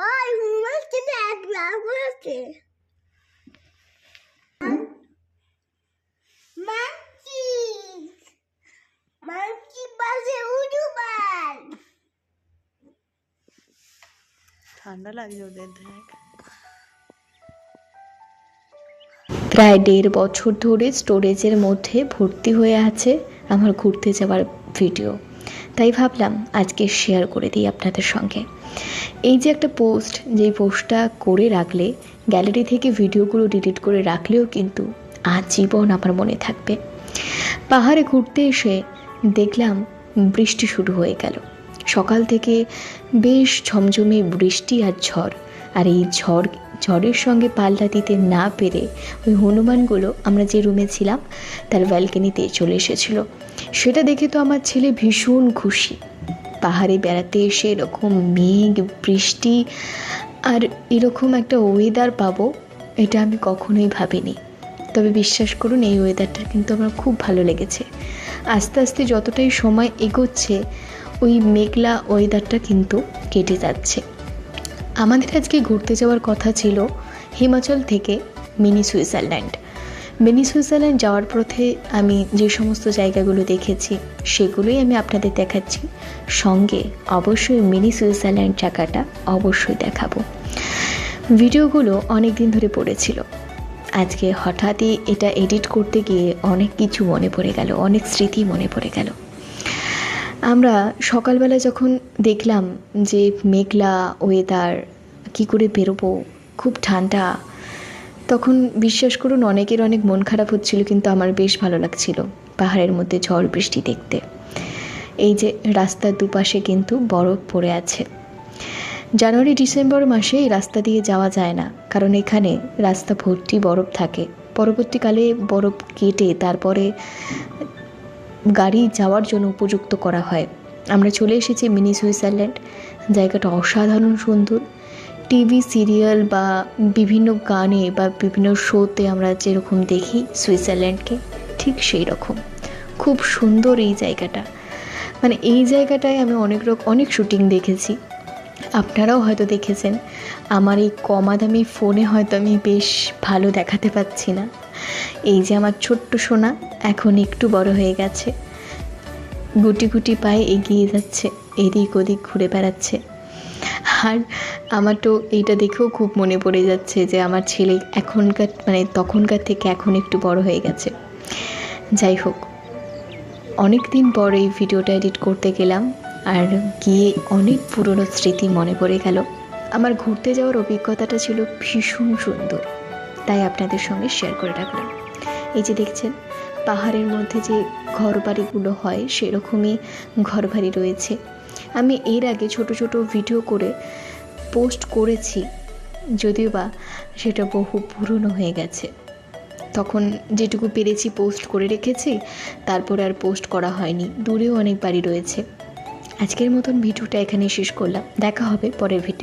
ওই হুমার কিন্তু এক লাভ করেছে মাছি মাছি পাশে উঠুবান ঠান্ডা লাগছে ওদের দেখ। প্রায় দেড় বছর ধরে স্টোরেজের মধ্যে ভর্তি হয়ে আছে আমার ঘুরতে যাওয়ার ভিডিও। তাই ভাবলাম আজকে শেয়ার করে দিই আপনাদের সঙ্গে। এই যে একটা পোস্ট, যে পোস্টটা করে রাখলে, গ্যালারি থেকে ভিডিওগুলো ডিলিট করে রাখলেও কিন্তু আজীবন আমার মনে থাকবে। পাহাড়ে ঘুরতে এসে দেখলাম বৃষ্টি শুরু হয়ে গেল। সকাল থেকে বেশ ঝমঝমে বৃষ্টি আর ঝড়, আর এই ঝড়, ঝড়ের সঙ্গে পাল্লা দিতে না পেরে ওই হনুমানগুলো আমরা যে রুমে ছিলাম, তার ব্যালকনিতে চলে এসেছিল। সেটা দেখে তো আমার ছেলে ভীষণ খুশি। পাহাড়ে বেড়াতে এসে এরকম মেঘ, বৃষ্টি আর এরকম একটা ওয়েদার পাবো, এটা আমি কখনোই ভাবিনি। তবে বিশ্বাস করুন, এই ওয়েদারটা কিন্তু আমার খুব ভালো লেগেছে। আস্তে আস্তে যতটাই সময় এগোচ্ছে, ওই মেঘলা ওয়েদারটা কিন্তু কেটে যাচ্ছে। আমাদের আজকে ঘুরতে যাওয়ার কথা ছিল হিমাচল থেকে মিনি সুইজারল্যান্ড। মিনি সুইজারল্যান্ড যাওয়ার পথে আমি যে সমস্ত জায়গাগুলো দেখেছি, সেগুলোই আমি আপনাদের দেখাচ্ছি। সঙ্গে অবশ্যই মিনি সুইজারল্যান্ড জায়গাটা অবশ্যই দেখাবো। ভিডিওগুলো অনেক দিন ধরে পড়েছিল। আজকে হঠাৎই এটা এডিট করতে গিয়ে অনেক কিছু মনে পড়ে গেল, অনেক স্মৃতি মনে পড়ে গেল। আমরা সকালবেলা যখন দেখলাম যে মেঘলা ওয়েদার কি করে বেরোবো, খুব ঠান্ডা তখন বিশ্বাস করুন, অনেকের অনেক মন খারাপ হচ্ছিল, কিন্তু আমার বেশ ভালো লাগছিল পাহাড়ের মধ্যে ঝড় বৃষ্টি দেখতে। এই যে রাস্তার দুপাশে কিন্তু বরফ পড়ে আছে। জানুয়ারি, ডিসেম্বর মাসে এই রাস্তা দিয়ে যাওয়া যায় না, কারণ এখানে রাস্তা ভর্তি বরফ থাকে। পরবর্তীকালে বরফ কেটে তারপরে গাড়ি যাওয়ার জন্য উপযুক্ত করা হয়। আমরা চলে এসেছি মিনি সুইজারল্যান্ড। জায়গাটা অসাধারণ সুন্দর। টিভি সিরিয়াল বা বিভিন্ন গানে বা বিভিন্ন শোতে আমরা যেরকম দেখি সুইজারল্যান্ডকে, ঠিক সেই রকম খুব সুন্দর এই জায়গাটা। মানে এই জায়গাটায় আমি অনেক রকম অনেক শুটিং দেখেছি। আপনারাও হয়তো দেখেছেন। আমার এই কমা দামি ফোনে হয়তো আমি বেশ ভালো দেখাতে পাচ্ছি না। এই যে আমার ছোট্ট সোনা এখন একটু বড় হয়ে গেছে। গুটি গুটি পায়ে এগিয়ে যাচ্ছে, এদিক ওদিক ঘুরে বেড়াচ্ছে। আর আমার তো এইটা দেখেও খুব মনে পড়ে যাচ্ছে যে আমার ছেলে এখনকার মানে তখনকার থেকে এখন একটু বড় হয়ে গেছে। যাই হোক অনেক দিন পর এই ভিডিওটা এডিট করতে গেলাম আর গিয়ে অনেক পুরনো স্মৃতি মনে পড়ে গেল। আমার ঘুরতে যাওয়ার অভিজ্ঞতাটা ছিল ভীষণ সুন্দর, তাই আপনাদের সঙ্গে শেয়ার করে রাখলাম। এই যে দেখছেন, পাহাড়ের মধ্যে যে ঘর বাড়িগুলো হয় সেরকমই ঘর বাড়ি রয়েছে। আমি এর আগে ছোট ছোট ভিডিও করে পোস্ট করেছি, যদিও বা সেটা বহু পুরনো হয়ে গেছে। তখন যেটুকু পেরেছি পোস্ট করে রেখেছি, তারপর আর পোস্ট করা হয়নি, দূরেও অনেক বাড়ি রয়েছে। আজকের মতন ভিডিওটা এখানে শেষ করলাম, দেখা হবে পরের ভিডিও